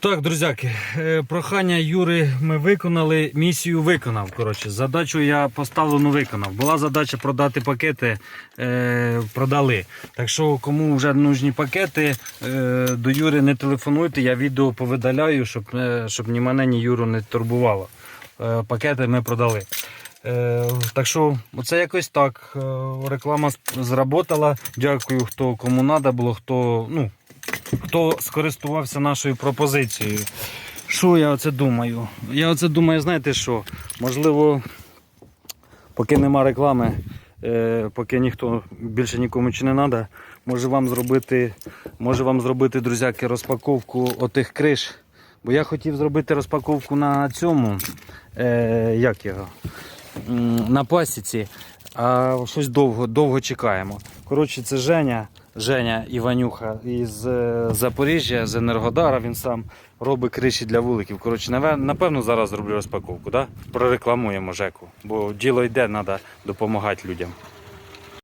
Так, друзяки, е, прохання Юри ми виконали, місію виконав. Коротше, задачу я поставлену виконав. Була задача продати пакети, е, продали. Так що, кому вже нужні пакети, е, до Юри не телефонуйте, я відео повидаляю, щоб, е, щоб ні мене, ні Юру не турбувало. Е, пакети ми продали. Е, так що, оце якось так. Е, реклама зработала. Дякую, хто кому треба було, хто. ну, хто скористувався нашою пропозицією. Що я оце думаю? Я оце думаю, знаєте що? Можливо, поки нема реклами, е, поки ніхто більше нікому чи не треба, може вам зробити, може вам зробити, друзяки, розпаковку отих криш. Бо я хотів зробити розпаковку на цьому, е, як його, на пасіці, а щось довго, довго чекаємо. Коротше, це Женя, Женя Іванюха із е, Запоріжжя, з Енергодара. Він сам робить криші для вуликів. Коротше, напевно, зараз зроблю розпаковку. Да? Прорекламуємо Жеку, бо діло йде, треба допомагати людям.